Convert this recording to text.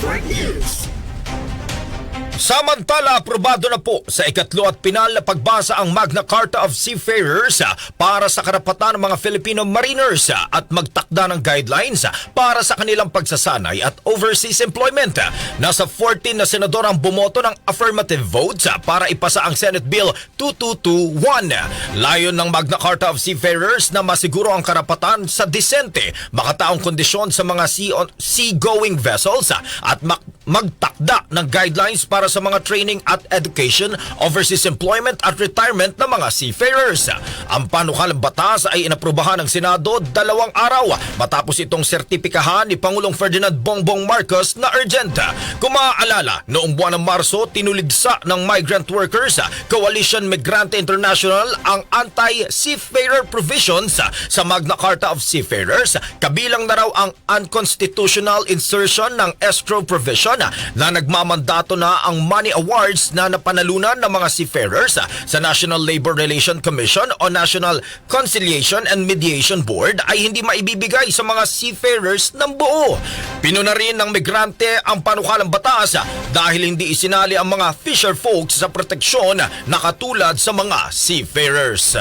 Break news! Samantala, aprobado na po sa ikatlo at pinal na pagbasa ang Magna Carta of Seafarers para sa karapatan ng mga Filipino mariners at magtakda ng guidelines para sa kanilang pagsasanay at overseas employment. Nasa 14 na senador ang bumoto ng affirmative votes para ipasa ang Senate Bill 2221. Layon ng Magna Carta of Seafarers na masiguro ang karapatan sa disente, makataong kondisyon sa mga sea- sea-going vessels at mak- magtakda ng guidelines para sa mga training at education, overseas employment at retirement ng mga seafarers. Ang panukalang batas ay inaprubahan ng Senado dalawang araw matapos itong sertipikahan ni Pangulong Ferdinand Bongbong Marcos na urgent. Kung maaalala, noong buwan ng Marso, tinuligsa ng Migrant Workers Coalition Migrante International ang anti-seafarer provisions sa Magna Carta of Seafarers. Kabilang na raw ang unconstitutional insertion ng escrow provision na nagmamandato na ang money awards na napanalunan ng mga seafarers sa National Labor Relation Commission o National Conciliation and Mediation Board ay hindi maibibigay sa mga seafarers ng buo. Pinuna rin ng migrante ang panukalang batas dahil hindi isinali ang mga fisher folks sa proteksyon na katulad sa mga seafarers.